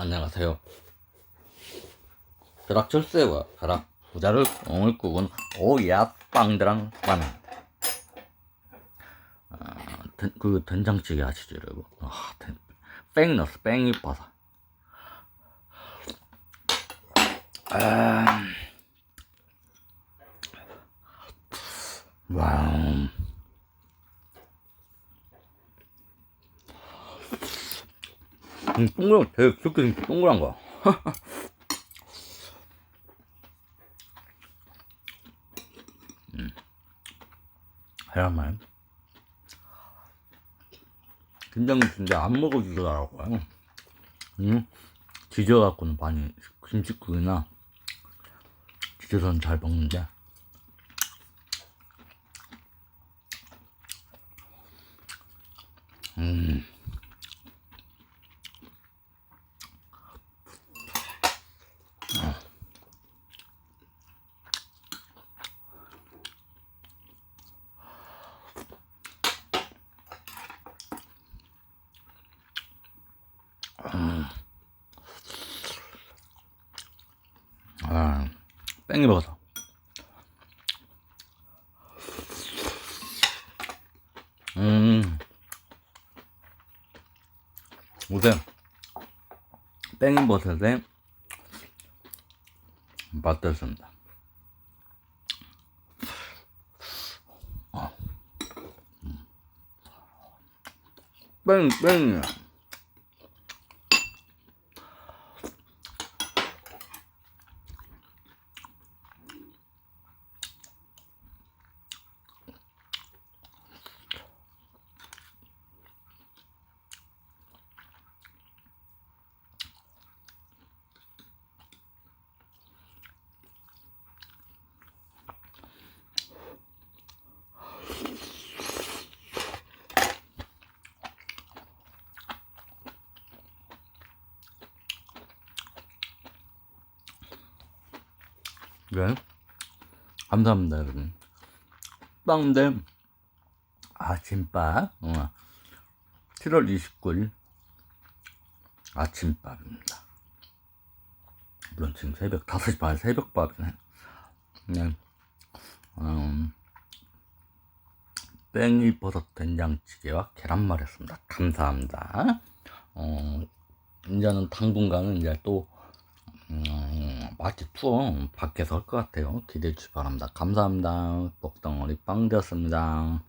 안녕하세요. 벼락 철새와 벼락 부자를 엉을 꾸은 오야 빵드랑 빵. 아, 된- 그 된장찌개 아시죠 여러분? 아, 된, 뺑 넣었어. 뺑이 빠서. 아, 와우. 음, 동그란 되게 귀엽게 생긴 동그란 거. 음. 계란말. 김장이 근데 안 먹어주더라고요. 음, 지져갖고는 많이 김치국이나 지져서는 잘 먹는데. 음. 아, 뺑이 먹어서. 음. 우선, 뺑이 버섯에 맛들었습니다. 아. 음. 뺑, 뺑이야. 네. 감사합니다, 여러분. 빵인데, 아침밥, 어, 7월 29일 아침밥입니다. 물론 지금 새벽 5시 반 새벽밥이네. 네. 음, 뺑이 버섯 된장찌개와 계란말이었습니다. 감사합니다. 어, 이제는 당분간은 이제 또 음, 맛집 투어 밖에서 할 것 같아요. 기대해 주시 기 바랍니다. 감사합니다. 먹덩어리 빵 되었습니다.